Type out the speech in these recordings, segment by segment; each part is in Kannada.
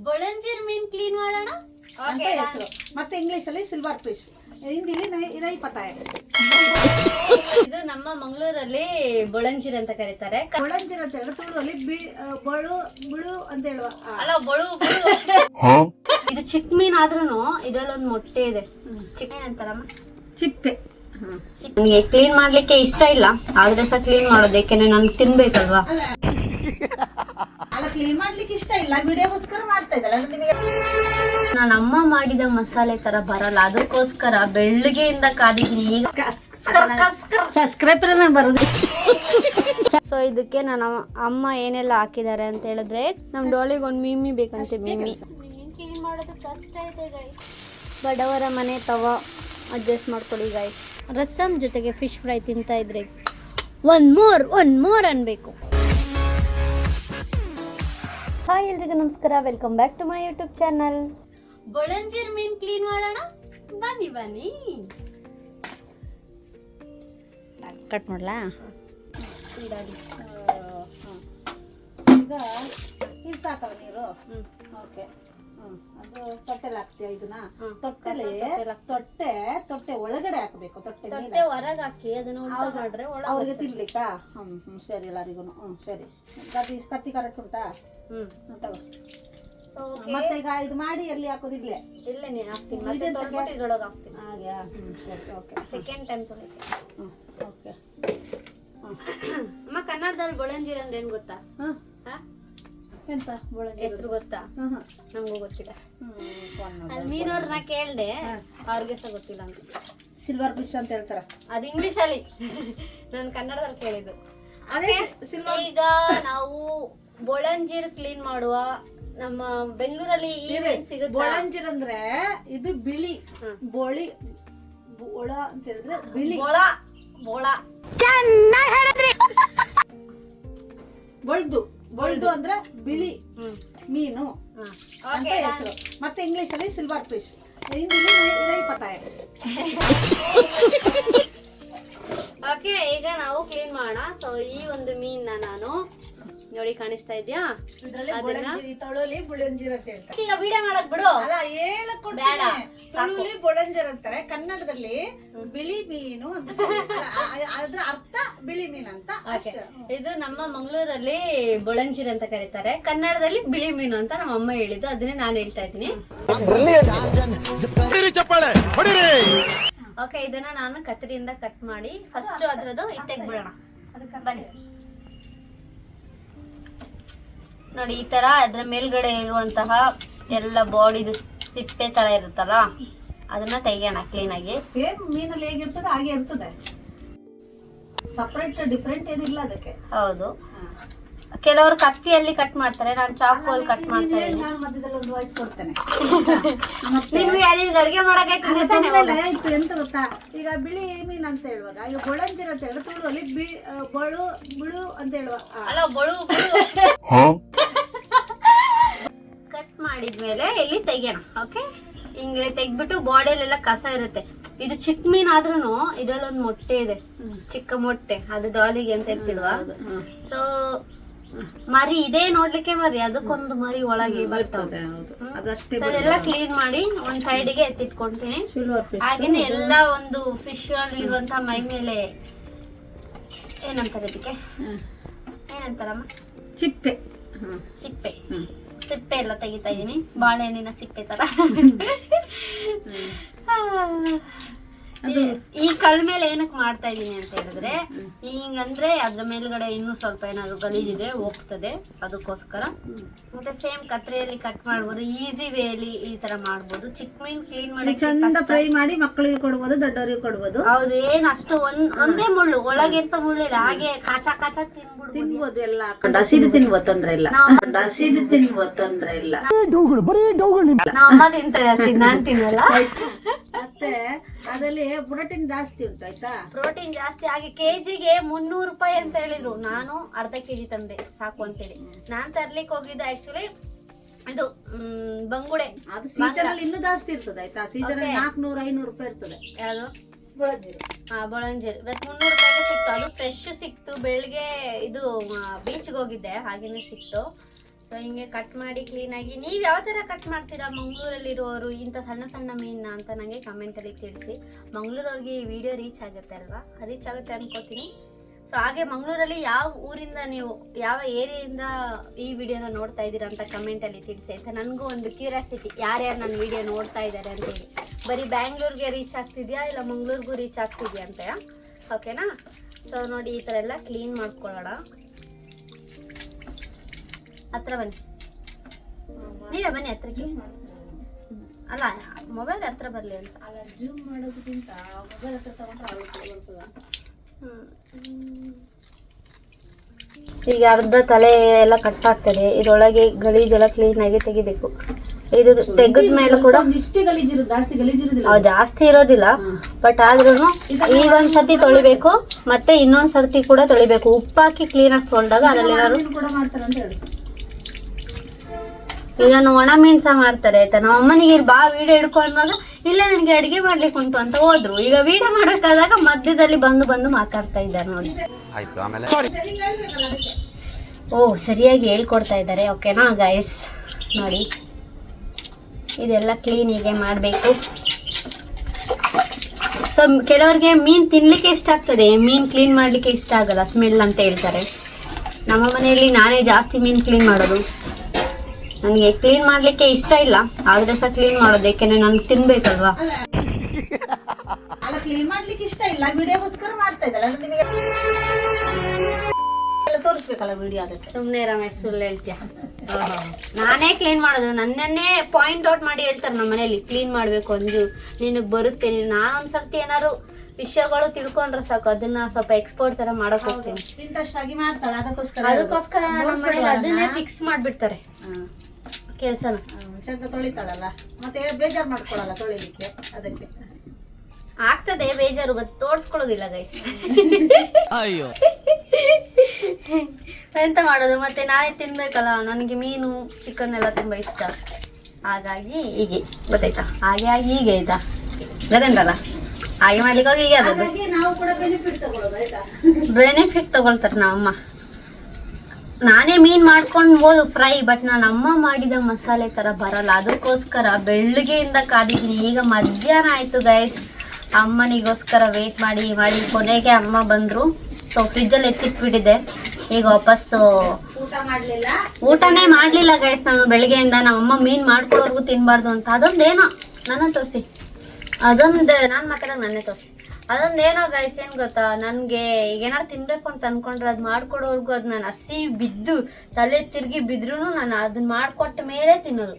ಬೊಳಂಜಿರ್ ಮೀನ್ ಕ್ಲೀನ್ ಮಾಡೋಣ? ಅಂತ ಹೆಸರು ಮತ್ತೆ ಇಂಗ್ಲಿಷ್ ಅಲ್ಲಿ ಸಿಲ್ವರ್ ಫಿಶ್ ಹಿಂದಿಲಿ ನೈ- ನೈ ಪತಾಯ. ಇದು ನಮ್ಮ ಮಂಗಳೂರಲ್ಲಿ ಬೊಳಂಜಿರ್ ಅಂತ ಕರೀತಾರೆ. ಬೊಳಂಜಿರ್ ಅಂತ ಹೇಳಿ ತುಳುವಲ್ಲಿ ಬಿ ಬಳು ಬುಳು ಅಂತ ಹೇಳುವ ಅಲ್ಲ ಬಳು ಬುಳು. ಇದು ಚಿಕ್ಕ ಮೀನ್ ಆದ್ರೂ ಇದ್ರಲ್ಲಿ ಒಂದು ಮೊಟ್ಟೆ ಇದೆ. ಚಿಕ್ಕ ಮೀನ್ ಅಂತಾರಮ್ಮ? ಚಿಪ್ಪೆ. ನನಗೆ ಕ್ಲೀನ್ ಮಾಡ್ಲಿಕ್ಕೆ ಇಷ್ಟ ಇಲ್ಲ. ಆದ್ರೆ ಸಹ ಕ್ಲೀನ್ ಮಾಡೋದು ಯಾಕೆಂದ್ರೆ ನಾನು ತಿನ್ಬೇಕಲ್ವಾ? ಅಲ್ಲ ಕ್ಲೀನ್ ಮಾಡ್ಲಿಕ್ಕೆ ಇಷ್ಟ ಇಲ್ಲ. ವಿಡಿಯೋಗೋಸ್ಕರ ಮಾಡ್ತಾ ಇದ್ದಾಳೆ. ನಿಮಗೆ ನಾನು ಅಮ್ಮ ಮಾಡಿದ ಮಸಾಲೆ ತರ ಬರಲ್ಲ. ಅದಕ್ಕೋಸ್ಕರ ಬೆಳ್ಳಿಗೆಯಿಂದ ಕಾದಿದ್ದೀನಿ ಈಗ ಸಬ್ಸ್ಕ್ರೈಬರ್ ನಾನು ಬರೋದು ಸೊ ಇದಕ್ಕೆ ನನ್ನ ಅಮ್ಮ ಏನೆಲ್ಲ ಹಾಕಿದ್ದಾರೆ ಅಂತ ಹೇಳಿದ್ರೆ ನಮ್ಮ ಡೋಳಿಗೆ ಒಂದು ಮೀಮಿ ಬೇಕಂತೆ ಮೀಮಿ. ಕ್ಲೀನ್ ಮಾಡೋದು ಕಷ್ಟ ಇದೆ ಗೈಸ್ ಬಡವರ ಮನೆ ತವ ಅಡ್ಜಸ್ಟ್ ಮಾಡ್ಕೊಳ್ಳಿ ಗೈಸ್ ರಸಮ್ ಜೊತೆಗೆ ಫಿಶ್ ಫ್ರೈ ತಿಂತಾ ಇದ್ರೆ ಒನ್ ಮೋರ್ ಒನ್ ಮೋರ್ ಅನ್ಬೇಕು. ಹಾಯ್ ಎಲ್ರಿಗೂ ನಮಸ್ಕಾರ. Welcome back to my YouTube channel ಬೊಳಂಜಿರ್ ಮೀನ್ ಕ್ಲೀನ್ ಮಾಡೋಣ? ಬನ್ನಿ ಬನ್ನಿ. ಕಟ್ ಮಾಡ್ಲಾ? ಈಗ ಇದು ಸಾಕಲ್ಲ ನೀರು? ಓಕೆ. ಅದು ತೊಟ್ಟೆಲಿ ಹಾಕ್ತೀಯ ಇದನ್ನ. ತೊಟ್ಟೆಲಿ ತೊಟ್ಟೆ ತೊಟ್ಟೆ ಒಳಗಡೆ ಹಾಕಬೇಕು ತೊಟ್ಟೆ ತೊಟ್ಟೆ ಹೊರಗೆ ಹಾಕಿ ಅದನ್ನ ಉಲ್ಟಾ ಮಾಡ್ರೆ ಅವ್ರಿಗೆ ತಿನ್ಲಿಕ್ಕಾ? ಹ್ಮ್ ಹ್ಮ್ ಸರಿ ಎಲ್ಲರಿಗೂ ಹ್ಮ್ ಸರಿ. ಕತ್ತಿ ಕತ್ತಿ ಕರೆಕ್ಟ್ ಉಂಟಾ? ಹ್ಮ್. ಹ್ಮ್, ತಗೋ. ಮತ್ತೆ ಈಗ ಇದು ಮಾಡಿ ಎಲ್ಲಿ ಹಾಕೋದು? ಇಲ್ಲೇ? ಇಲ್ಲೇ ನೀನು ಹಾಕ್ತೀನಿ. ಮತ್ತೆ ತೊಳ್ಬಿಟ್ಟು ಇದ್ರೊಳಗೆ ಹಾಕ್ತೀನಿ. ಹಾಗೆ ಹ್ಮ್ ಸರಿ ಓಕೆ. ಸೆಕೆಂಡ್ ಟೈಮ್ ತೊಳಿತೀನಿ. ಹ್ಮ್ ಓಕೆ. ಅಮ್ಮ ಕನ್ನಡದಲ್ಲಿ ಬೊಳಂಜಿರ್ ಅಂದ್ರೆ ಏನು ಗೊತ್ತಾ? ಹಾಂ ಹಾ? ಎಂತ ಹೆಸರು ಗೊತ್ತಾ? ನಮಗೂ ಗೊತ್ತಿಲ್ಲ. ಅಲ್ಲಿ ಮೀನವ್ರನ್ನ ಕೇಳ್ದೆ ಅವ್ರಿಗೆ ಸಹ ಗೊತ್ತಿಲ್ಲ ಅಂತ. ಸಿಲ್ವರ್ ಫಿಶ್ ಅಂತ ಹೇಳ್ತಾರ. ಅದು ಇಂಗ್ಲಿಷ್ ಅಲ್ಲಿ. ನಾನು ಕನ್ನಡದಲ್ಲಿ ಕೇಳಿದ್ದು. ಅದೇ ಈಗ ನಾವು ಬೊಳಂಜೀರ್ ಕ್ಲೀನ್ ಮಾಡುವ. ನಮ್ಮ ಬೆಂಗಳೂರಲ್ಲಿ ಈವೆಂಟ್ ಸಿಗುತ್ತೆ? ಬೊಳಂಜಿರ್ ಅಂದ್ರೆ ಇದು ಬಿಳಿ. ಬೋಳಿ ಬೋಳ ಅಂತ ಹೇಳಿದ್ರೆ ಬಿಳಿ. ಬೋಳ ಬೋಳ. ಬೊಳ್ದು. ಬೊಳ್ದು ಅಂದ್ರೆ ಬಿಳಿ ಮೀನು. ಅಂತ ಹೆಸರು. ಮತ್ತೆ ಇಂಗ್ಲಿಷ್ ಅಲ್ಲಿ ಸಿಲ್ವರ್ ಫಿಶ್ ಹಿಂದಿಲಿ ನೈ- ನೈ ಪತಾಯ ಓಕೆ ಈಗ ನಾವು ಕ್ಲೀನ್ ಮಾಡೋಣ. ಸೊ ಈ ಒಂದು ಮೀನ್ನ ನಾನು ನೋಡಿ ಕಾಣಿಸ್ತಾ ಇದ್ಯಾ? ಇದ್ರಲ್ಲಿ ಅದನ್ನ- ಬೊಳಂಜಿರಿ ತೊಳಲಿ ಬುಳಂಜಿರ್ ಅಂತ ಹೇಳ್ತಾರೆ. ಈಗ ವಿಡಿಯೋ ಮಾಡಕ್ ಬಿಡು. ಅಲ್ಲ ಹೇಳಕ್ ಬೇಡ, ತೊಳುಲಿ ಬೊಳಂಜರ್ ಅಂತಾರೆ. ಕನ್ನಡದಲ್ಲಿ ಬಿಳಿ ಮೀನು ಅಂತ ಅದ್ರ ಅರ್ಥ ಬಿಳಿ ಮೀನು ಅಂತ ಅಷ್ಟೇ. ಇದು ನಮ್ಮ ಮಂಗಳೂರಲ್ಲಿ ಬೊಳಂಜಿರ್ ಅಂತ ಕರೀತಾರೆ. ಕನ್ನಡದಲ್ಲಿ ಬಿಳಿ ಮೀನು ಅಂತ ನಮ್ಮ ಅಮ್ಮ ಹೇಳಿದ್ದು. ಅದನ್ನೇ ನಾನು ಹೇಳ್ತಾ ಇದ್ದೀನಿ. ಓಕೆ ಇದನ್ನ ನಾನು ಕತ್ತರಿಯಿಂದ ಕಟ್ ಮಾಡಿ ಫಸ್ಟ್ ಅದ್ರದ್ದು ಇತ್ತೆಗ್ ಬಿಡೋಣ ಬನ್ನಿ. ನೋಡಿ ಈ ತರ ಅದ್ರ ಮೇಲ್ಗಡೆ ಇರುವಂತಹ ಎಲ್ಲ ಬಾಡಿದು ಸಿಪ್ಪೆ ತರ ಇರುತ್ತಲ್ಲ ಅದನ್ನ ತೆಗಿಯೋಣ ಕ್ಲೀನ್ ಆಗಿ. ಸೇಮ್ ಮೀನಲ್ಲಿ ಹೇಗಿರ್ತದೆ ಹಾಗೆ ಇರ್ತದೆ. ಸಪ್ರೇಟ್ ಡಿಫ್ರೆಂಟ್ ಏನಿಲ್ಲ ಅದಕ್ಕೆ. ಹೌದು. ಕೆಲವರು ಕತ್ತಿಯಲ್ಲಿ ಕಟ್ ಮಾಡ್ತಾರೆ ನಾನು ಚಾಕುವಲ್ಲಿ ಕಟ್ ಮಾಡ್ತಾ ಇದ್ದೀನಿ. ನಾನು ಮಧ್ಯದಲ್ಲಿ ಒಂದು ವಾಯ್ಸ್ ಕೊಡ್ತೇನೆ. ನಿಮ್ಗೆ ಯಾರಿಗೆ ಅಡಿಗೆ ಮಾಡಕ್ಕೆ ಎಂತ ಗೊತ್ತಾ? ಈಗ ಬಿಳಿ ಮೀನ್ ಅಂತ ಹೇಳುವಾಗ ಈಗ ಬೊಳಂಜಿರ ಅಂತ ಹೇಳಿ ಬಿ ಆ, ಬಳು ಬುಳು ಅಂತ ಹೇಳುವ ಅಲ್ಲ ಬಳು ಮಾಡಿದ್ಮೇಲೆ ಇಲ್ಲಿ ತೆಗೆಯೋಣ ಓಕೆ ಹಿಂಗೆ ತೆಗ್ದ್ಬಿಟ್ಟು ಬಾಡಿಯಲ್ಲೆಲ್ಲ ಕಸ ಇರುತ್ತೆ. ಇದು ಚಿಕ್ಕ ಮೀನ್ ಆದ್ರೂ ಇದ್ರಲ್ಲಿ ಒಂದು ಮೊಟ್ಟೆ ಇದೆ. ಚಿಕ್ಕ ಮೊಟ್ಟೆ ಅದು ಡಾಲಿಗೆ ಅಂತ ಹೇಳ್ತಿಲ್ವಾ. ಸೊ ಮರಿ ಇದೇ ನೋಡ್ಲಿಕ್ಕೆ ಮರಿ ಅದಕ್ಕೊಂದು ಮರಿ ಒಳಗೆ ಬರ್ತವೆ. ಎಲ್ಲ ಕ್ಲೀನ್ ಮಾಡಿ ಒಂದ್ ಸೈಡ್ಗೆ ಎತ್ತಿಟ್ಕೊಂತೀನಿ ಹಾಗೇನೆ ಎಲ್ಲ ಒಂದು ಫಿಶ್ ಅಲ್ಲಿ ಇರುವಂತ ಮೈ ಮೇಲೆ ಏನಂತಾರೆ ಅದಕ್ಕೆ ಏನಂತಾರಮ್ಮ? ಚಿಪ್ಪೆ. ಹ್ಮ್. ಸಿಪ್ಪೆ ಎಲ್ಲ ತೆಗಿತಾ ಇದೀನಿ. ಬಾಳೆಹಣ್ಣಿನ ಸಿಪ್ಪೆ ತರ. ಈ- ಕಲ್ ಮೇಲೆ ಏನಕ್ಕೆ ಮಾಡ್ತಾ ಇದೀನಿ ಅಂತ ಹೇಳಿದ್ರೆ ಹಿಂಗಂದ್ರೆ ಅದ್ರ ಮೇಲ್ಗಡೆ ಇನ್ನೂ ಸ್ವಲ್ಪ ಏನಾದ್ರು ಗಲೀಜಿದ್ರೆ ಹೋಗ್ತದೆ. ಅದಕ್ಕೋಸ್ಕರ. ಮತ್ತೆ ಸೇಮ್ ಕತ್ರೆಯಲ್ಲಿ ಕಟ್ ಮಾಡ್ಬೋದು ಈಸಿ ಅಲ್ಲಿ ಈ ತರ ಮಾಡ್ಬೋದು. ಚಿಕ್ಕ ಮೀನ್ ಕ್ಲೀನ್ ಮಾಡಿ ಚಂದ ಫ್ರೈ ಮಾಡಿ ಮಕ್ಕಳಿಗೆ ಕೊಡ್ಬೋದು ದೊಡ್ಡವರಿಗೆ ಕೊಡ್ಬೋದು. ಹೌದು ಏನ್ ಅಷ್ಟು ಒಂದ್ ಒಂದೇ ಮುಳ್ಳು ಒಳಗೆ ಎಂತ ಮುಳ್ಳಿಲ್ಲ ಹಾಗೆ ಕಾಚಾ ಕಾಚಾ ತಿನ್ಬಿಡ್ಬೋದು ತಿನ್ಬೋದು ಎಲ್ಲ ಹಸಿದು ತಿನ್ಬೋದು ತೊಂದ್ರೆ ಇಲ್ಲ. ಹಸಿದು ತಿನ್ಬೋದು ತೊಂದ್ರೆ ಇಲ್ಲ. ನಮ್ಮ ಅಮ್ಮ ತಿಂತಾರೆ ಹಸಿ ನಾನ್ ತಿನ್ನಲ್ಲ. ಮತ್ತೆ ಅದರಲ್ಲಿ ಪ್ರೋಟೀನ್ ಜಾಸ್ತಿ ಉಂಟು ಆಯ್ತಾ? ಪ್ರೋಟೀನ್ ಜಾಸ್ತಿ ಆಗಿ ಕೆಜಿಗೆ ಮುನ್ನೂರು ರೂಪಾಯಿ ಅಂತ ಹೇಳಿದ್ರು. ನಾನು ಅರ್ಧ ಕೆಜಿ ತಂದೆ ಸಾಕು ಅಂತೇಳಿ. ನಾನ್ ತರ್ಲಿಕ್ಕೆ ಹೋಗಿದ್ದೆ ಆಕ್ಚುಲಿ ಇದು ಬಂಗುಡೆ. ಅದು ಸೀಸನ್ ಅಲ್ಲಿ ಇನ್ನೂ ಜಾಸ್ತಿ ಇರ್ತದೆ ಆಯ್ತಾ? ಸೀಸನ್. ನಾಲ್ಕನೂರ ಐನೂರು ರೂಪಾಯಿ ಇರ್ತದೆ. ಯಾವುದು? ಬೆಳೆದಿರು ಹಾ, ಬೊಳಂಜೀರ್. ಇವತ್ತು ಮುನ್ನೂರು ರೂಪಾಯಿಗೆ ಸಿಕ್ತು. ಅದು ಫ್ರೆಶ್ ಸಿಕ್ತು. ಬೆಳಿಗ್ಗೆ ಇದು ಬೀಚ್ಗೆ ಹೋಗಿದ್ದೆ. ಹಾಗೇನೆ ಸಿಕ್ತು. ಸೊ ಹಿಂಗೆ ಕಟ್ ಮಾಡಿ ಕ್ಲೀನಾಗಿ ನೀವು ಯಾವ ಥರ ಕಟ್ ಮಾಡ್ತೀರಾ? ಮಂಗಳೂರಲ್ಲಿರೋರು, ಇಂಥ ಸಣ್ಣ ಸಣ್ಣ ಮೀನನ್ನ ಅಂತ ನನಗೆ ಕಮೆಂಟಲ್ಲಿ ತಿಳಿಸಿ. ಮಂಗಳೂರವ್ರಿಗೆ ಈ ವಿಡಿಯೋ ರೀಚ್ ಆಗುತ್ತೆ ಅಲ್ವಾ? ರೀಚ್ ಆಗುತ್ತೆ ಅನ್ಕೋತೀನಿ. ಸೊ ಹಾಗೆ ಮಂಗಳೂರಲ್ಲಿ ಯಾವ ಊರಿಂದ ನೀವು, ಯಾವ ಏರಿಯಾದಿಂದ ಈ ವಿಡಿಯೋನ ನೋಡ್ತಾ ಇದ್ದೀರಾ ಅಂತ ಕಮೆಂಟಲ್ಲಿ ತಿಳಿಸಿ ಆಯ್ತಾ? ನನಗೂ ಒಂದು ಕ್ಯೂರಿಯಾಸಿಟಿ ಯಾರ್ಯಾರು ನನ್ನ ವಿಡಿಯೋ ನೋಡ್ತಾ ಇದ್ದಾರೆ ಅಂತೇಳಿ ಬರೀ ಬ್ಯಾಂಗ್ಳೂರ್ಗೆ ರೀಚ್ ಆಗ್ತಿದ್ಯಾ ಇಲ್ಲ ಮಂಗ್ಳೂರ್ಗೂ ರೀಚ್ ಆಗ್ತಿದ್ಯಾ ಅಂತ? ಓಕೆನಾ ಸೊ ನೋಡಿ ಈ ಥರ ಎಲ್ಲ ಕ್ಲೀನ್ ಮಾಡ್ಕೊಳ್ಳೋಣ. ಹತ್ರ ಬನ್ನಿ. ನೀವೇ ಬನ್ನಿ ಹತ್ರಕ್ಕೆ. ಅಲ್ಲ ಮೊಬೈಲ್ ಹತ್ರ ಬರಲಿ ಅಂತ. ಜೂಮ್ ಮಾಡೋದಕ್ಕಿಂತ ಮೊಬೈಲ್ ಹತ್ರ ತಗೊಂಡ್ರೆ ಈಗ ಅರ್ಧ ತಲೆ ಎಲ್ಲ ಕಟ್ ಆಗ್ತದೆ. ಇದರೊಳಗೆ ಗಲೀಜೆಲ್ಲ ಆಗಿ ತೆಗಿಬೇಕು. ಇದು ತೆಗೆದ ಮೇಲೆ ಕೂಡ ಜಾಸ್ತಿ ಗಲೀಜಿರೋದಿಲ್ಲ ಜಾಸ್ತಿ ಇರೋದಿಲ್ಲ. ಬಟ್ ಆದ್ರೂ ಈಗೊಂದ್ ಸರ್ತಿ ತೊಳಿಬೇಕು ಮತ್ತೆ ಇನ್ನೊಂದ್ ಸರ್ತಿ ಕೂಡ ತೊಳಿಬೇಕು. ಉಪ್ಪಾಕಿ ಕ್ಲೀನ್ ಆಗಿ ತೊಗೊಂಡಾಗ ಅದ್ರಲ್ಲಿ ಏನಾದ್ರು ಕೂಡ ಮಾಡ್ತಾರೆ ಅಂತ ಹೇಳಿ ಇದನ್ನು ಒಣ ಮೀನ್ ಸಹ ಮಾಡ್ತಾರೆ ಆಯ್ತಾ? ನಮ್ಮ ಅಮ್ಮನಿಗೆ ಇಲ್ಲಿ ಬಾ ವಿಡಿಯೋ ಹಿಡ್ಕೊಂಡಾಗ ಇಲ್ಲ ನನಗೆ ಅಡಿಗೆ ಮಾಡ್ಲಿಕ್ಕೆ ಉಂಟು ಅಂತ ಹೋದ್ರು. ಈಗ ವಿಡಿಯೋ ಮಾಡಬೇಕಾದಾಗ ಮಧ್ಯದಲ್ಲಿ ಬಂದು ಬಂದು ಮಾತಾಡ್ತಾ ಇದ್ದಾರೆ ನೋಡಿ. ಆಯ್ತು ಆಮೇಲೆ? ಓ ಸರಿಯಾಗಿ ಹೇಳ್ಕೊಡ್ತಾ ಇದ್ದಾರೆ. ಓಕೆನಾ ಗೈಸ್ ನೋಡಿ. ಇದೆಲ್ಲ ಕ್ಲೀನಿಗೆ ಹೀಗೆ ಮಾಡಬೇಕು. ಸೊ ಕೆಲವರಿಗೆ ಮೀನು ತಿನ್ನಲಿಕ್ಕೆ ಇಷ್ಟ ಆಗ್ತದೆ. ಮೀನು ಕ್ಲೀನ್ ಮಾಡಲಿಕ್ಕೆ ಇಷ್ಟ ಆಗಲ್ಲ ಸ್ಮೆಲ್ ಅಂತ ಹೇಳ್ತಾರೆ. ನಮ್ಮ ಮನೆಯಲ್ಲಿ ನಾನೇ ಜಾಸ್ತಿ ಮೀನು ಕ್ಲೀನ್ ಮಾಡೋದು. ನನಗೆ ಕ್ಲೀನ್ ಮಾಡಲಿಕ್ಕೆ ಇಷ್ಟ ಇಲ್ಲ. ಆದರೆ ಸಹ ಕ್ಲೀನ್ ಮಾಡೋದು ಯಾಕೆಂದರೆ ನಾನು ತಿನ್ಬೇಕಲ್ವಾ? ಕ್ಲೀನ್ ಮಾಡ್ಲಿಕ್ಕೆ ಇಷ್ಟ ಇಲ್ಲ. ವಿಡಿಯೋಗೋಸ್ಕರ ಮಾಡ್ತಾ ತೋರಿಸ್ಬೇಕಲ್ಲ ವಿಡಿಯೋ ಅದಕ್ಕೆ? ಸುಮ್ಮನೆ ರಮೇಶ್ ಸುಳ್ಳು ಹೇಳ್ತೀಯ? ನಾನೇ ಕ್ಲೀನ್ ಮಾಡೋದು. ನನ್ನನ್ನೇ ಪಾಯಿಂಟ್ ಔಟ್ ಮಾಡಿ ಹೇಳ್ತಾರೆ ನಮ್ಮ ಮನೆಯಲ್ಲಿ. ಕ್ಲೀನ್ ಮಾಡಬೇಕು ಅಂದು ನಿನಗೆ ಬರುತ್ತೆ. ನೀನು ನಾನು ಸರ್ತಿ ಏನಾದ್ರು ವಿಷಯಗಳು ತಿಳ್ಕೊಂಡ್ರೆ ಸಾಕು. ಅದನ್ನ ಸ್ವಲ್ಪ ಎಕ್ಸ್ಪೋರ್ಟ್ ತರ ಮಾಡಕ್ ಹೋಗ್ತೀನಿ. ಇಂಟ್ರೆಸ್ಟ್ ಆಗಿ ಮಾಡ್ತಾಳೆ. ಅದಕ್ಕೋಸ್ಕರ ಅದಕ್ಕೋಸ್ಕರ ನಮ್ಮ ಮನೇಲಿ ಅದನ್ನೇ ಫಿಕ್ಸ್ ಮಾಡ್ಬಿಡ್ತಾರೆ. ಕೆಲ್ಸನ. ಚಂದ ತೊಳಿತಾಳಲ್ಲ. ಮತ್ತೆ ಬೇಜಾರು ಮಾಡ್ಕೊಳಲ್ಲ ತೊಳಿಲಿಕ್ಕೆ. ಅದಕ್ಕೆ. ಆಗ್ತದೆ. ಬೇಜಾರು ಗೊತ್ತು ತೋರ್ಸ್ಕೊಳ್ಳೋದಿಲ್ಲ ಗೈಸ್ ಅಯ್ಯೋ. ಎಂತ ಮಾಡೋದು? ಮತ್ತೆ ನಾನೇ ತಿನ್ಬೇಕಲ್ಲ. ನನಗೆ ಮೀನು ಚಿಕನ್ ಎಲ್ಲ ತುಂಬ ಇಷ್ಟ. ಹಾಗಾಗಿ ಹೀಗೆ. ಗೊತ್ತಾಯ್ತಾ? ಹಾಗೆ ಆಗಿ ಹೀಗೆ ಆಯ್ತಾ? ಗೊತ್ತಲ್ಲ ಹಾಗೆ ಮಾಡ್ಲಿಕ್ಕೆ ಹೋಗಿ ಹೀಗೆ ಆದದ್ದು. ಬೆನಿಫಿಟ್ ತಗೊಳ್ತಾರೆ ನಮ್ಮಮ್ಮ. ನಾನೇ ಮೀನ್ ಮಾಡ್ಕೊಂಡ್ಬೋದು ಫ್ರೈ ಬಟ್ ನಾನು ಅಮ್ಮ ಮಾಡಿದ ಮಸಾಲೆ ತರ ಬರಲ್ಲ. ಅದಕ್ಕೋಸ್ಕರ ಬೆಳ್ಳಿಗೆಯಿಂದ ಕಾದಿದ್ದೀನಿ. ಈಗ ಮಧ್ಯಾಹ್ನ ಆಯ್ತು ಗೈಸ್ ಅಮ್ಮನಿಗೋಸ್ಕರ ವೇಟ್ ಮಾಡಿ ಮಾಡಿ. ಕೊನೆಗೆ ಅಮ್ಮ ಬಂದ್ರು. ಸೊ ಫ್ರಿಜ್ಜಲ್ಲಿ ಎತ್ತಿಟ್ಬಿಟ್ಟಿದೆ ಈಗ ವಾಪಸ್ಸು ಊಟ ಮಾಡ್ಲಿಲ್ಲ? ಊಟನೇ ಮಾಡ್ಲಿಲ್ಲ ಗೈಸ್ ನಾನು ಬೆಳಗ್ಗೆಯಿಂದ ನಮ್ಮ ಅಮ್ಮ ಮೀನ್ ಮಾಡ್ಕೊಳೋರ್ಗು ತಿನ್ಬಾರ್ದು ಅಂತ. ಅದೊಂದೇನೋ ನನ್ನ ತೋರಿಸಿ. ಅದೊಂದು ನಾನು ಮಾತಾಡೋದು ನನ್ನೇ ತೋರಿಸಿ. ಅದೊಂದೇನೋ ಗೈಸ್ ಏನು ಗೊತ್ತಾ? ನನಗೆ ಈಗ ಏನಾದ್ರು ತಿನ್ಬೇಕು ಅಂತ ಅನ್ಕೊಂಡ್ರೆ ಅದು ಮಾಡ್ಕೊಡೋರ್ಗು ಅದು ನಾನು ಹಸಿ ಬಿದ್ದು ತಲೆ ತಿರ್ಗಿ ಬಿದ್ರೂ ನಾನು ಅದನ್ನ ಮಾಡ್ಕೊಟ್ಟ ಮೇಲೆ ತಿನ್ನೋದು.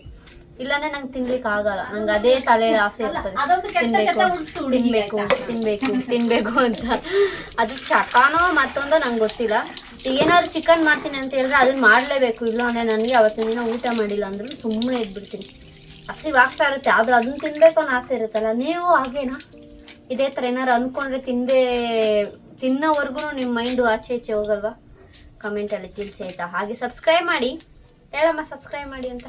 ಇಲ್ಲಾಂದ್ರೆ ನಂಗೆ ತಿನ್ಲಿಕ್ಕೆ ಆಗಲ್ಲ. ನಂಗೆ ಅದೇ ತಲೆ ಆಸೆ ಇರ್ತದೆ. ತಿನ್ಬೇಕು ತಿನ್ಬೇಕು ತಿನ್ಬೇಕು ತಿನ್ಬೇಕು ಅಂತ. ಅದು ಚಕಾನೋ ಮತ್ತೊಂದು ನಂಗೆ ಗೊತ್ತಿಲ್ಲ. ಈಗ ಏನಾದ್ರು ಚಿಕನ್ ಮಾಡ್ತೀನಿ ಅಂತ ಹೇಳಿದ್ರೆ ಅದನ್ನ ಮಾಡಲೇಬೇಕು. ಇಲ್ಲ ಅಂದ್ರೆ ನನಗೆ ಅವತ್ತಿನ ದಿನ ಊಟ ಮಾಡಿಲ್ಲ ಅಂದ್ರೂ ಸುಮ್ಮನೆ ಇದ್ಬಿಡ್ತೀನಿ. ಹಸಿವಾಗ್ತಾ ಇರುತ್ತೆ ಆದ್ರೆ ಅದನ್ನ ತಿನ್ಬೇಕು ಅನ್ನೋ ಆಸೆ ಇರುತ್ತಲ್ಲ. ನೀವು ಹಾಗೇನಾ? ಇದೇ ಥರ ಏನಾರು ಅನ್ಕೊಂಡ್ರೆ ತಿಂದೆ ತಿನ್ನೋವರೆಗೂ ನಿಮ್ಮ ಮೈಂಡು ಆಚೆ ಈಚೆ ಹೋಗಲ್ವಾ? ಕಮೆಂಟಲ್ಲಿ ತಿಳಿಸಿ ಆಯಿತಾ? ಹಾಗೆ ಸಬ್ಸ್ಕ್ರೈಬ್ ಮಾಡಿ. ಹೇಳಮ್ಮ ಸಬ್ಸ್ಕ್ರೈಬ್ ಮಾಡಿ ಅಂತ.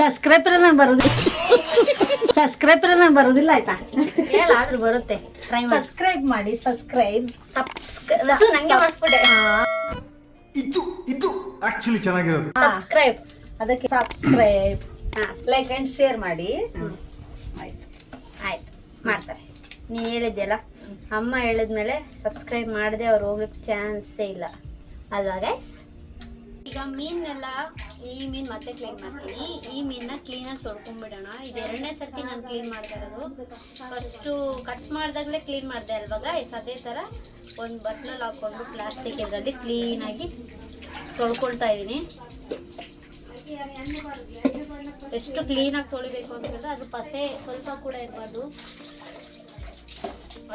ಸಬ್ಸ್ಕ್ರೈಬರ್ ನಾನು ಬರೋದಿಲ್ಲ. ಸಬ್ಸ್ಕ್ರೈಬರ್ ನಾನು ಬರೋದಿಲ್ಲ ಆಯ್ತಾ? ಹೇಳ ಆದ್ರೂ ಬರುತ್ತೆ. ಟ್ರೈ ಮಾಡಿ. ಸಬ್ಸ್ಕ್ರೈಬ್ ಮಾಡಿ ಸಬ್ಸ್ಕ್ರೈಬ್ ಸಬ್ಸ್ಕ್ರೈಬ್ ನಂಗೆ ಮಾಡಿಸ್ಬಿಟ್ಟೆ ಇದು ಇದು ಆಕ್ಚುಲಿ ಚೆನ್ನಾಗಿರೋದು. ಸಬ್ಸ್ಕ್ರೈಬ್ ಅದಕ್ಕೆ ಸಬ್ಸ್ಕ್ರೈಬ್ ಹಾ. ಲೈಕ್ ಅಂಡ್ ಶೇರ್ ಮಾಡಿ. ಆಯ್ತು. ಆಯ್ತು. ಮಾಡ್ತಾರೆ. ನೀನು ಹೇಳಿದ್ಯಲ್ಲ? ಅಮ್ಮ ಹೇಳಿದ್ಮೇಲೆ ಸಬ್ಸ್ಕ್ರೈಬ್ ಮಾಡದೆ ಅವ್ರು ಹೋಗ್ಲಿಕ್ಕೆ ಚಾನ್ಸೇ ಇಲ್ಲ. ಅಲ್ವಾ ಗೈಸ್ ಈಗ ಮೀನೆಲ್ಲ ಈ ಮೀನ್ ಮತ್ತೆ ಕ್ಲೀನ್ ಮಾಡ್ತೀನಿ. ಈ ಮೀನ್ನ ಕ್ಲೀನಾಗಿ ತೊಳ್ಕೊಂಡ್ಬಿಡೋಣ ಇದು ಎರಡನೇ ಸರ್ತಿ ನಾನು ಕ್ಲೀನ್ ಮಾಡ್ತಾ ಇರೋದು. ಫಸ್ಟು ಕಟ್ ಮಾಡಿದಾಗಲೇ ಕ್ಲೀನ್ ಮಾಡಿದೆ ಅಲ್ವಾ ಗೈಸ್ ಅದೇ ಥರ ಒಂದು ಬಟ್ಲಲ್ಲಿ ಹಾಕ್ಕೊಂಡು ಪ್ಲಾಸ್ಟಿಕ್ ಇದರಲ್ಲಿ ಕ್ಲೀನಾಗಿ ತೊಳ್ಕೊಳ್ತಾ ಇದ್ದೀನಿ ಎಷ್ಟು ಕ್ಲೀನಾಗಿ ತೊಳಿಬೇಕು ಅಂತಂದ್ರೆ ಅದು ಪಸೆ ಸ್ವಲ್ಪ ಕೂಡ ಇರಬಾರ್ದು.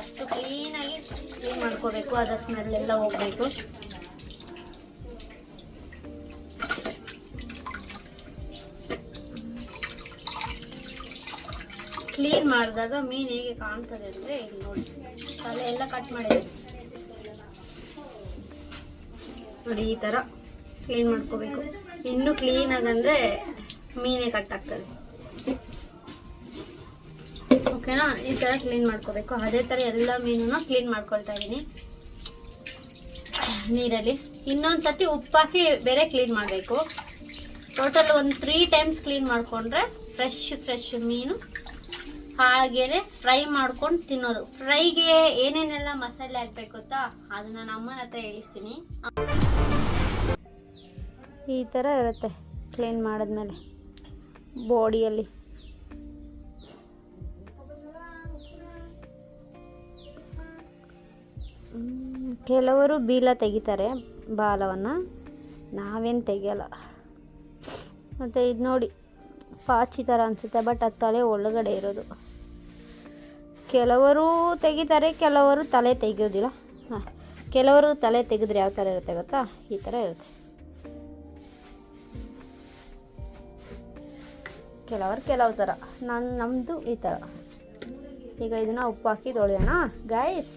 ಅಷ್ಟು ಕ್ಲೀನಾಗಿ ಕ್ಲೀನ್ ಮಾಡ್ಕೋಬೇಕು. ಅದರ ಸ್ಮೆಲ್ ಎಲ್ಲ ಹೋಗ್ಬೇಕು. ಕ್ಲೀನ್ ಮಾಡಿದಾಗ ಮೀನು ಹೇಗೆ ಕಾಣ್ತದೆ ಅಂದರೆ ಇಲ್ಲಿ ನೋಡಿ. ತಲೆ ಎಲ್ಲ ಕಟ್ ಮಾಡಿದೆ ನೋಡಿ ಈ ಥರ ಕ್ಲೀನ್ ಮಾಡ್ಕೋಬೇಕು. ಇನ್ನೂ ಕ್ಲೀನ್ ಆಗಂದ್ರೆ ಮೀನೇ ಕಟ್ ಆಗ್ತದೆ. ಓಕೆನಾ ಈ ಥರ ಕ್ಲೀನ್ ಮಾಡ್ಕೋಬೇಕು. ಅದೇ ಥರ ಎಲ್ಲ ಮೀನನ್ನು ಕ್ಲೀನ್ ಮಾಡ್ಕೊಳ್ತಾ ಇದ್ದೀನಿ. ನೀರಲ್ಲಿ. ಇನ್ನೊಂದು ಸತಿ ಉಪ್ಪಾಕಿ ಬೇರೆ ಕ್ಲೀನ್ ಮಾಡಬೇಕು. ಟೋಟಲ್ ಒಂದು ತ್ರೀ ಟೈಮ್ಸ್ ಕ್ಲೀನ್ ಮಾಡಿಕೊಂಡ್ರೆ ಫ್ರೆಶ್ ಫ್ರೆಶ್ ಮೀನು ಹಾಗೇನೆ ಫ್ರೈ ಮಾಡ್ಕೊಂಡು ತಿನ್ನೋದು. ಫ್ರೈಗೆ ಏನೇನೆಲ್ಲ ಮಸಾಲೆ ಹಾಕ್ಬೇಕು ಗೊತ್ತಾ? ಅದನ್ನ ನಮ್ಮ ಅಮ್ಮನ ಹತ್ರ ಹೇಳಿಸ್ತೀನಿ. ಈ ಥರ ಇರುತ್ತೆ ಕ್ಲೀನ್ ಮಾಡಿದ್ಮೇಲೆ, ಬಾಡಿಯಲ್ಲಿ. ಕೆಲವರು ಬೀಲ ತೆಗಿತಾರೆ ಬಾಲವನ್ನು. ನಾವೇನು ತೆಗಿಯಲ್ಲ. ಮತ್ತು ಇದು ನೋಡಿ. ಪಾಚಿ ಥರ ಅನಿಸುತ್ತೆ ಬಟ್ ಅದು ತಲೆ ಒಳಗಡೆ ಇರೋದು. ಕೆಲವರು ತೆಗಿತಾರೆ, ಕೆಲವರು ತಲೆ ತೆಗಿಯೋದಿಲ್ಲ. ಹಾಂ, ಕೆಲವರು ತಲೆ ತೆಗೆದ್ರೆ ಯಾವ ಥರ ಇರುತ್ತೆ ಗೊತ್ತಾ? ಈ ಥರ ಇರುತ್ತೆ. ಕೆಲವರು ಕೆಲವು ಥರ ನನ್ನ ನಮ್ಮದು ಈ ಥರ ಈಗ ಇದನ್ನು ಉಪ್ಪು ಹಾಕಿ ತೊಳೆಯೋಣ. ಗಾಯ್ಸ್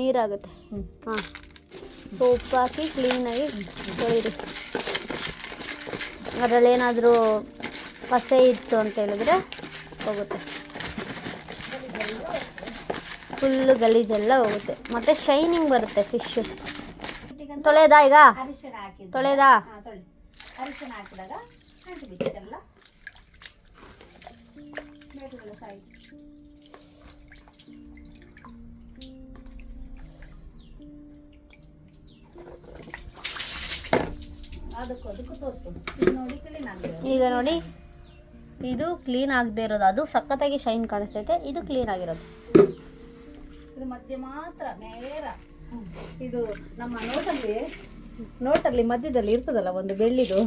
ನೀರಾಗುತ್ತೆ. ಹಾಂ ಸೊ ಉಪ್ಪು ಹಾಕಿ ಕ್ಲೀನಾಗಿ ತೊಳಿರಿ ಅದರಲ್ಲೇನಾದರೂ ಪಸೆ ಇತ್ತು ಅಂತ ಹೇಳಿದ್ರೆ ಹೋಗುತ್ತೆ. ಫುಲ್ಲು ಗಲೀಜೆಲ್ಲ ಹೋಗುತ್ತೆ. ಮತ್ತು ಶೈನಿಂಗ್ ಬರುತ್ತೆ ಫಿಶ್ಶು ತೊಳೆದಾ ಈಗ? ತೊಳೆದ ಹಾಕಿದಾಗ ಅದಕ್ಕೂ ಅದಕ್ಕೂ ತೋರಿಸು. ನೋಡಿ ಕ್ಲೀನ್ ಆಗಿದೆ ಈಗ ನೋಡಿ ಇದು ಕ್ಲೀನ್ ಆಗದೆ ಇರೋದು. ಅದು ಸಖತ್ತಾಗಿ ಶೈನ್ ಕಾಣಿಸ್ತೈತೆ. ಇದು ಕ್ಲೀನ್ ಆಗಿರೋದು. ಇದು ಮಧ್ಯ ಮಾತ್ರ ನೇರ. ಇದು ನಮ್ಮ ನೋಟಲ್ಲಿ ನೋಟಲ್ಲಿ ಮಧ್ಯದಲ್ಲಿ ಇರ್ತದಲ್ಲ ಒಂದು ಬೆಳ್ಳಿದು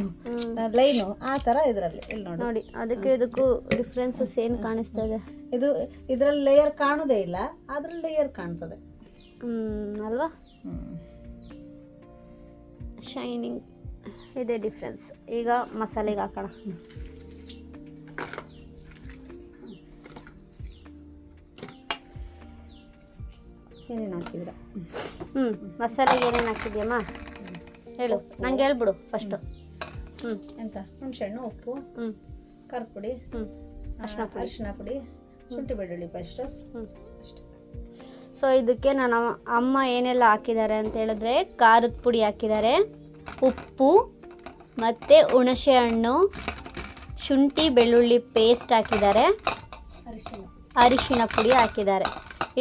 ಲೈನು ಆ ಥರ ಇದರಲ್ಲಿ. ಇಲ್ಲಿ ನೋಡಿ. ನೋಡಿ ಅದಕ್ಕೆ ಇದಕ್ಕೂ ಡಿಫ್ರೆನ್ಸಸ್ ಏನು ಕಾಣಿಸ್ತಾ ಇದೆ? ಇದು ಇದರಲ್ಲಿ ಲೇಯರ್ ಕಾಣೋದೇ ಇಲ್ಲ ಅದ್ರಲ್ಲಿ ಲೇಯರ್ ಕಾಣ್ತದೆ. ಹ್ಮ್, ಅಲ್ವಾ? ಶೈನಿಂಗ್ ಇದೆ ಡಿಫ್ರೆನ್ಸ್ ಈಗ ಮಸಾಲೆಗೆ ಹಾಕೋಣ. ಏನೇನು ಹಾಕಿದ್ರ ಹ್ಞೂ ಮಸಾಲೆಗೆ ಏನೇನು ಹಾಕಿದ್ಯಮ್ಮ? ಹೇಳು ನಂಗೆ ಹೇಳ್ಬಿಡು ಫಸ್ಟು ಹ್ಞೂ ಎಂತ? ಹುಣಸೆಹಣ್ಣು ಉಪ್ಪು ಹ್ಞೂ ಖಾರದ ಪುಡಿ. ಹ್ಞೂ ಅರಿಶಿನ ಪುಡಿ ಶುಂಠಿ ಬೆಳ್ಳುಳ್ಳಿ ಫಸ್ಟ್ ಹ್ಞೂ ಅಷ್ಟೇ. ಸೊ ಇದಕ್ಕೆ ನನ್ನ ಅಮ್ಮ ಏನೆಲ್ಲ ಹಾಕಿದ್ದಾರೆ ಅಂತ ಹೇಳಿದ್ರೆ ಖಾರದ ಪುಡಿ ಹಾಕಿದ್ದಾರೆ. ಉಪ್ಪು ಮತ್ತು ಹುಣಸೆ ಹಣ್ಣು ಶುಂಠಿ ಬೆಳ್ಳುಳ್ಳಿ ಪೇಸ್ಟ್ ಹಾಕಿದ್ದಾರೆ. ಅರಿಶಿನ ಪುಡಿ ಹಾಕಿದ್ದಾರೆ.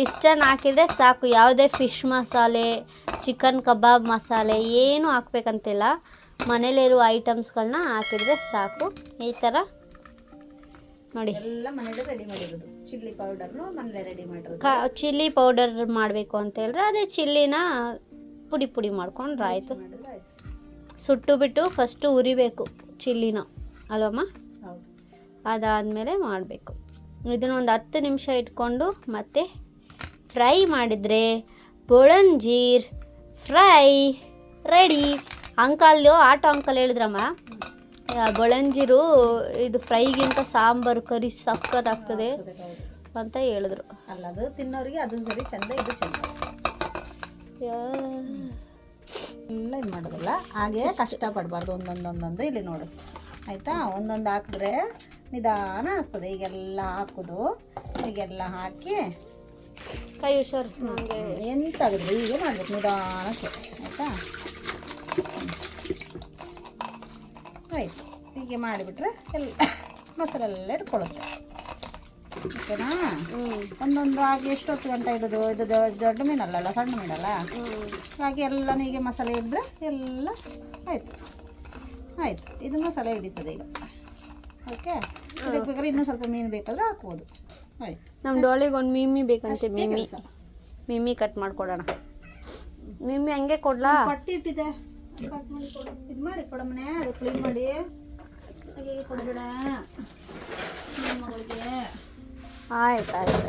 ಇಷ್ಟನ್ನು ಹಾಕಿದರೆ ಸಾಕು. ಯಾವುದೇ ಫಿಶ್ ಮಸಾಲೆ ಚಿಕನ್ ಕಬಾಬ್ ಮಸಾಲೆ ಏನು ಹಾಕ್ಬೇಕಂತಿಲ್ಲ. ಮನೇಲಿರುವ ಐಟಮ್ಸ್ಗಳನ್ನ ಹಾಕಿದರೆ ಸಾಕು. ಈ ಥರ ನೋಡಿ. ಎಲ್ಲ ಮನೇಲಿ ರೆಡಿ ಮಾಡಿರೋದು. ಚಿಲ್ಲಿ ಪೌಡರ್ನು ಮನೇಲೆ ರೆಡಿ ಮಾಡಿರೋದು. ಕ ಚಿಲ್ಲಿ ಪೌಡರ್ ಮಾಡಬೇಕು ಅಂತ ಹೇಳಿದ್ರೆ ಅದೇ ಚಿಲ್ಲಿನ ಪುಡಿ ಪುಡಿ ಮಾಡ್ಕೊಂಡ್ರೆ ಆಯ್ತು. ಸುಟ್ಟು ಬಿಟ್ಟು ಫಸ್ಟು ಉರಿಬೇಕು ಚಿಲ್ಲಿನ ಅಲ್ವಮ್ಮ? ಅದಾದಮೇಲೆ ಮಾಡಬೇಕು. ಇದನ್ನ ಒಂದು ಹತ್ತು ನಿಮಿಷ ಇಟ್ಕೊಂಡು ಮತ್ತೆ ಫ್ರೈ ಮಾಡಿದರೆ ಬೊಳಂಜೀರ್ fry ready. Uncle auto uncle ಹೇಳಿದ್ರಮ್ಮ? ಬೊಳಂಜೀರು ಇದು ಫ್ರೈಗಿಂತ ಸಾಂಬಾರು ಕರಿ ಸಕ್ಕತ್ತಾಗ್ತದೆ ಅಂತ ಹೇಳಿದ್ರು. ಅಲ್ಲ ಅದು ತಿನ್ನೋರಿಗೆ ಅದು ಸರಿ ಚಂದ ಇದು ಚಂದ. ಎಲ್ಲ ಇದು ಮಾಡೋದಲ್ಲ. ಹಾಗೆ ಕಷ್ಟಪಡಬಾರ್ದು ಪಡಬಾರ್ದು ಒಂದೊಂದು. ಇಲ್ಲಿ ನೋಡು. ಆಯಿತಾ? ಒಂದೊಂದು ಹಾಕಿದ್ರೆ ನಿಧಾನ ಆಗ್ತದೆ. ಈಗೆಲ್ಲ ಹಾಕೋದು. ಈಗೆಲ್ಲ ಹಾಕಿ ಕೈ ಹುಷಾರು. ಎಂತ ಆಗುತ್ತೆ ಈಗ ಮಾಡ್ಬೇಕು. ನಿಧಾನಕ್ಕೆ. ಆಯಿತಾ? ಆಯಿತು. ಹೀಗೆ ಮಾಡಿಬಿಟ್ರೆ ಎಲ್ಲ ಮೊಸರೆಲ್ಲ ಇಟ್ಕೊಳುತ್ತೆ ಇಟ್ಕೊಳ್ಳುತ್ತೆ ಓಕೆನಾ ಒಂದೊಂದು ಹಾಗೆ ಎಷ್ಟೊತ್ತು ಗಂಟೆ ಇಡೋದು ಇದು ದೊಡ್ಡ ಮೀನಲ್ಲ ಸಣ್ಣ ಮೀನಲ್ಲ? ಹ್ಞೂ ಹಾಗೆ ಎಲ್ಲ ಹೀಗೆ ಮಸಾಲೆ ಇದ್ದರೆ ಎಲ್ಲ ಆಯಿತು. ಆಯಿತು. ಇದು ಮಸಾಲೆ ಹಿಡಿತದೆ ಈಗ. ಓಕೆ? ಇದಕ್ಕೆ ಬೇಕಾದ್ರೆ ಇನ್ನೂ ಸ್ವಲ್ಪ ಮೀನು ಬೇಕಾದ್ರೆ ಹಾಕ್ಬೋದು. ಆಯ್ತು. ನಮ್ಮ ಡೋಳಿಗೆ ಒಂದು ಮೀಮಿ ಬೇಕಂತೆ ಮೀಮಿ. ಮೀಮಿ ಕಟ್ ಮಾಡ್ಕೊಡೋಣ. ಮೀಮಿ ಹಂಗೆ ಕೊಡ್ಲಾ? ಪಟ್ಟಿ ಇಟ್ಟಿದೆ ಕಟ್ ಮಾಡಿ ಕೊಡು. ಇದು ಮಾಡಿ ಕೊಡಮ್ಮನೆ ಅದು ಕ್ಲೀನ್ ಮಾಡಿ. ಹೀಗೆ ಕೊಡಬೇಡ. ಮಗಳಿಗೆ. ಆಯ್ತು ಆಯ್ತು.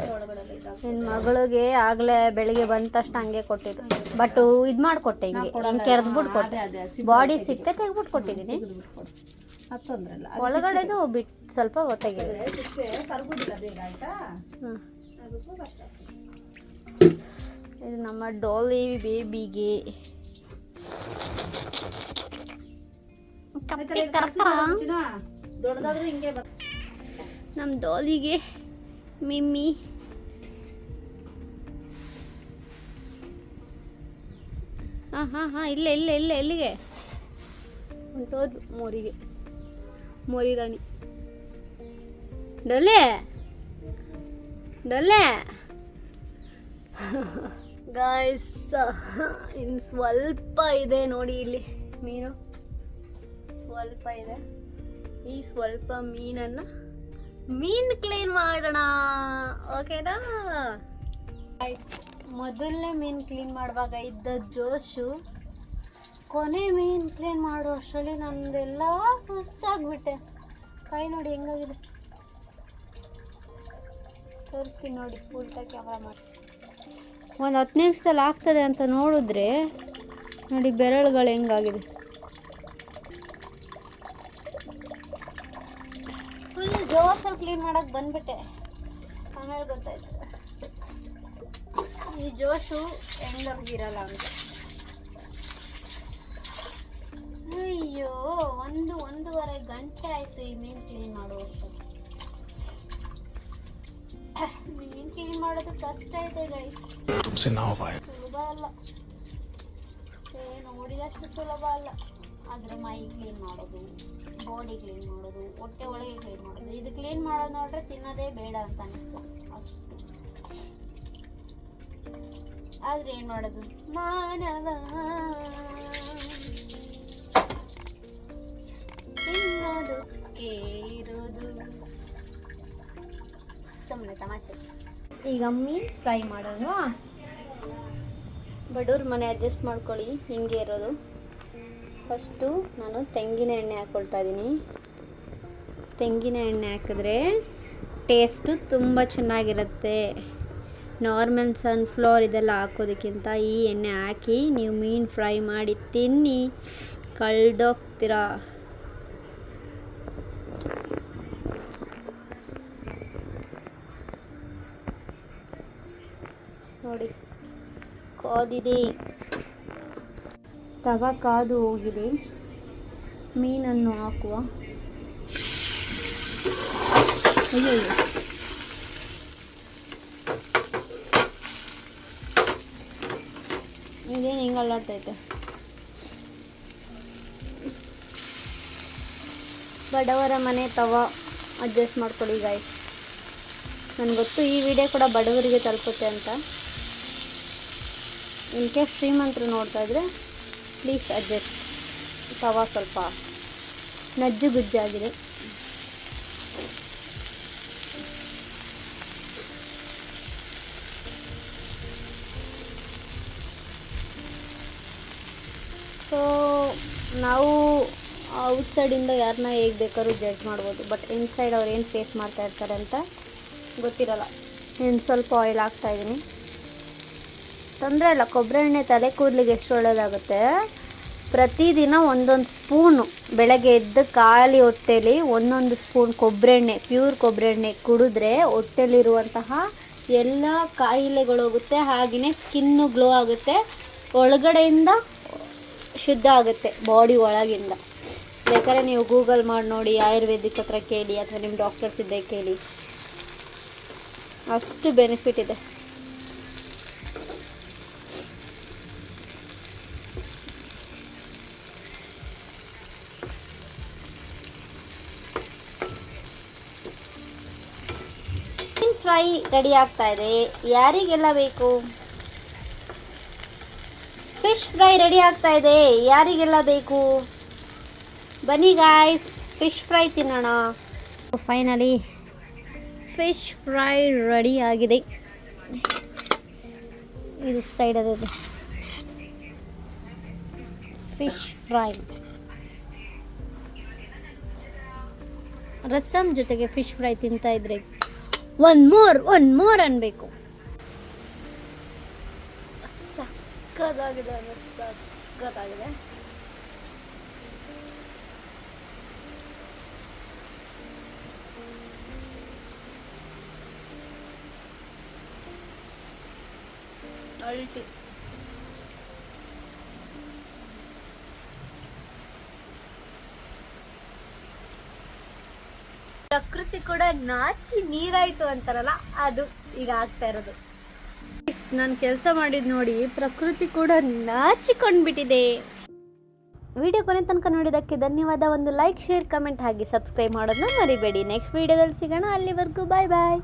ನಿನ್ನ ಮಗಳಿಗೆ ಆಗಲೇ ಬೆಳಿಗ್ಗೆ ಬಂದ ತಕ್ಷಣ ಹಂಗೆ ಕೊಟ್ಟಿದ್ದು. ಬಟ್ ಇದು ಮಾಡಿಕೊಟ್ಟೆ ಹಿಂಗೆ. ಹಿಂಗೆ ಕೆರೆದ್ಬಿಟ್ಟು ಕೊಟ್ಟೆ ಬಾಡಿ ಸಿಪ್ಪೆ ತೆಗ್ಬಿಟ್ ಕೊಟ್ಟಿದ್ದೀನಿ ಒಳಗಡೆದು ಬಿಟ್ಟು ಸ್ವಲ್ಪ ಒತ್ತಗಿದೆ ಇದು ನಮ್ಮ ಡೋಲಿ ಬೇಬಿಗೆ. ನಮ್ಮ ಡೋಲಿಗೆ ಮಿಮ್ಮಿ ಹಾಂ ಹಾಂ ಹಾಂ ಇಲ್ಲೇ ಇಲ್ಲೇ ಇಲ್ಲೇ ಎಲ್ಲಿಗೆ? ಹೊಂಟೋದ್ಲು ಮೋರಿಗೆ. ಮೋರಿ ರಾಣಿ. ಡೊಲೆ ಡೊಲೆ ಗಾಯ್ಸ್ ಇನ್ನು ಸ್ವಲ್ಪ ಇದೆ ನೋಡಿ ಇಲ್ಲಿ ಮೀನು. ಸ್ವಲ್ಪ ಇದೆ. ಈ ಸ್ವಲ್ಪ ಮೀನನ್ನು ಮೀನು ಕ್ಲೀನ್ ಮಾಡೋಣ. ಓಕೆನಾ? ಮೊದಲನೇ ಮೀನು ಕ್ಲೀನ್ ಮಾಡುವಾಗ ಇದ್ದ ಜೋಶು ಕೊನೆ ಮೀನು ಕ್ಲೀನ್ ಮಾಡೋ ಅಷ್ಟರಲ್ಲಿ ನಮ್ದೆಲ್ಲ ಸುಸ್ತಾಗ್ಬಿಟ್ಟೆ. ಕೈ ನೋಡಿ ಹೆಂಗಾಗಿದೆ. ತೋರಿಸ್ತೀನಿ ನೋಡಿ, ಉಲ್ಟಾ ಕ್ಯಾಮ್ರಾ ಮಾಡಿ. ಒಂದು ಹತ್ತು ನಿಮಿಷದಲ್ಲಿ ಆಗ್ತದೆ ಅಂತ ನೋಡಿದ್ರೆ ನೋಡಿ ಬೆರಳುಗಳು ಹೆಂಗಾಗಿದೆ. ಜೋಸಲ್ಲಿ ಕ್ಲೀನ್ ಮಾಡಕ್ಕೆ ಬಂದ್ಬಿಟ್ಟೆ. ಆಮೇಲೆ ಗೊತ್ತಾಯ್ತು. ಈ ಜೋಶು ಹೆಂಗಿರಲ್ಲ ಅಂತ. ಅಯ್ಯೋ ಒಂದು ಒಂದೂವರೆ ಗಂಟೆ ಆಯ್ತು ಈ ಮೀನು ಕ್ಲೀನ್ ಮಾಡೋದು ಮೀನು ಕ್ಲೀನ್ ಮಾಡೋದು ಕಷ್ಟ ಇದೆ ಗೈಸ್ ಸುಲಭ ಅಲ್ಲ. ಏನು ನೋಡಿದಷ್ಟು ಸುಲಭ ಅಲ್ಲ. ಅದ್ರ ಮೈ ಕ್ಲೀನ್ ಮಾಡೋದು ಬಾಡಿ ಕ್ಲೀನ್ ಮಾಡೋದು, ಹೊಟ್ಟೆ ಒಳಗೆ ಕ್ಲೀನ್ ಮಾಡೋದು. ಇದು ಕ್ಲೀನ್ ಮಾಡೋದು ನೋಡ್ರೆ ತಿನ್ನೋದೇ ಬೇಡ ಅಂತ ಅನಿಸ್ತು ಅಷ್ಟು. ಆದ್ರೆ ಏನ್ ಮಾಡೋದು? ಮಾನವ. ತಿನ್ನೋದಕ್ಕೆ ಇರೋದು ಸುಮ್ಮನೆ ತಮಾಷೆ. ಈಗ ಮೀನ್ ಫ್ರೈ ಮಾಡೋಣ. ಬಡವ್ರ ಮನೆ ಅಡ್ಜಸ್ಟ್ ಮಾಡ್ಕೊಳ್ಳಿ, ಹಿಂಗೆ ಇರೋದು. ಫಸ್ಟು ನಾನು ತೆಂಗಿನ ಎಣ್ಣೆ ಹಾಕ್ಕೊಳ್ತಾ ಇದ್ದೀನಿ. ತೆಂಗಿನ ಎಣ್ಣೆ ಹಾಕಿದ್ರೆ ಟೇಸ್ಟು ತುಂಬ ಚೆನ್ನಾಗಿರುತ್ತೆ. ನಾರ್ಮಲ್ ಸನ್ಫ್ಲವರ್ ಇದೆಲ್ಲ ಹಾಕೋದಕ್ಕಿಂತ ಈ ಎಣ್ಣೆ ಹಾಕಿ ನೀವು ಮೀನು ಫ್ರೈ ಮಾಡಿ ತಿನ್ನಿ. ಕಳ್ದೋಗ್ತೀರಾ? ನೋಡಿ, ಕಾದಿದೆ. ತವ ಕಾದು ಹೋಗಿದೆ ಮೀನನ್ನು ಹಾಕುವ. ಅಯ್ಯೋ ಇದೇನು ಹಿಂಗೆ ಅಲ್ಲಾಡ್ತೈತೆ ಬಡವರ ಮನೆ ತವ. ಅಡ್ಜಸ್ಟ್ ಮಾಡ್ಕೊಳ್ಳಿ ಗಾಯ್ಸ್ ನನಗೆ ಗೊತ್ತು ಈ ವಿಡಿಯೋ ಕೂಡ ಬಡವರಿಗೆ ತಲುಪುತ್ತೆ ಅಂತ. ಇನ್ ಕೇಸ್ ಶ್ರೀಮಂತರು ನೋಡ್ತಾ ಇದ್ರೆ ಪ್ಲೀಸ್ ಅಡ್ಜಸ್ಟ್ ತವ ಸ್ವಲ್ಪ. ನಜ್ಜು ಗುಜ್ಜಾಗಿದೆ. ಸೊ ನಾವು ಔಟ್ಸೈಡಿಂದ ಯಾರನ್ನ ಹೇಗೆ ಬೇಕಾದ್ರೂ ಜಡ್ಜ್ ಮಾಡ್ಬೋದು. ಬಟ್ ಇನ್ಸೈಡ್ ಅವ್ರು ಏನು ಫೇಸ್ ಮಾಡ್ತಾ ಇರ್ತಾರೆ ಅಂತ ಗೊತ್ತಿರಲ್ಲ. ಇನ್ನು ಸ್ವಲ್ಪ ಆಯಿಲ್ ಹಾಕ್ತಾ ಇದ್ದೀನಿ. ತೊಂದರೆ ಇಲ್ಲ. ಕೊಬ್ಬರಿ ಎಣ್ಣೆ ತಲೆ ಕೂದಲಿಗೆ ಎಷ್ಟು ಒಳ್ಳೆಯದಾಗುತ್ತೆ ಪ್ರತಿದಿನ ಒಂದೊಂದು ಸ್ಪೂನು ಬೆಳಗ್ಗೆ ಎದ್ದು ಖಾಲಿ ಹೊಟ್ಟೆಲಿ ಒಂದೊಂದು ಸ್ಪೂನ್ ಕೊಬ್ಬರಿ ಎಣ್ಣೆ, ಪ್ಯೂರ್ ಕೊಬ್ಬರಿ ಎಣ್ಣೆ ಕುಡಿದ್ರೆ ಹೊಟ್ಟೆಲಿರುವಂತಹ ಎಲ್ಲ ಕಾಯಿಲೆಗಳೋಗುತ್ತೆ ಹಾಗೆಯೇ ಸ್ಕಿನ್ನು ಗ್ಲೋ ಆಗುತ್ತೆ. ಒಳಗಡೆಯಿಂದ ಶುದ್ಧ ಆಗುತ್ತೆ ಬಾಡಿ ಒಳಗಿಂದ. ಬೇಕಾದ್ರೆ ನೀವು ಗೂಗಲ್ ಮಾಡಿ ನೋಡಿ, ಆಯುರ್ವೇದಿಕ್ ಹತ್ರ ಕೇಳಿ ಅಥವಾ ನಿಮ್ಮ ಡಾಕ್ಟರ್ಸ್ ಇದ್ದೇ ಕೇಳಿ. ಅಷ್ಟು ಬೆನಿಫಿಟ್ ಇದೆ. ಫ್ರೈ ರೆಡಿ ಆಗ್ತಾ ಇದೆ. ಯಾರಿಗೆಲ್ಲ ಬೇಕು? ಫಿಶ್ ಫ್ರೈ ರೆಡಿ ಆಗ್ತಾ ಇದೆ. ಯಾರಿಗೆಲ್ಲ ಬೇಕು? ಬನ್ನಿ ಗಾಯ್ಸ್ ಫಿಶ್ ಫ್ರೈ ತಿನ್ನೋಣ. ಫೈನಲಿ ಫಿಶ್ ಫ್ರೈ ರೆಡಿ ಆಗಿದೆ. ಇದು ಸೈಡಲ್ಲಿದೆ ಫಿಶ್ ಫ್ರೈ. ರಸಮ್ ಜೊತೆಗೆ ಫಿಶ್ ಫ್ರೈ ತಿಂತಾ ಇದ್ರೆ. ಒನ್ ಮೋರ್ ಒನ್ ಮೋರ್ ಅನ್ಬೇಕು. ಸಕ್ಕದಾಗಿದೆ ಅಂದ್ರೆ ಸಕ್ಕದಾಗಿದೆ ಅಲ್ಟಿ ಪ್ರಕೃತಿ ಕೂಡ ನಾಚಿ ನೀರಾಯ್ತು ಅಂತಾರಲ್ಲ, ಅದು ಈಗ ಆಗ್ತಾ ಇರೋದು. ನಾನು ಕೆಲಸ ಮಾಡಿದ್ ನೋಡಿ ಪ್ರಕೃತಿ ಕೂಡ ನಾಚಿಕೊಂಡ್ಬಿಟ್ಟಿದೆ. ವಿಡಿಯೋ ಕೊನೆ ತನಕ ನೋಡಿದ್ದಕ್ಕೆ ಧನ್ಯವಾದ. ಒಂದು ಲೈಕ್ ಶೇರ್ ಕಮೆಂಟ್ ಹಾಗೆ ಸಬ್ಸ್ಕ್ರೈಬ್ ಮಾಡೋದನ್ನ ಮರಿಬೇಡಿ. ನೆಕ್ಸ್ಟ್ ವಿಡಿಯೋದಲ್ಲಿ ಸಿಗೋಣ. ಅಲ್ಲಿವರೆಗೂ ಬಾಯ್ ಬಾಯ್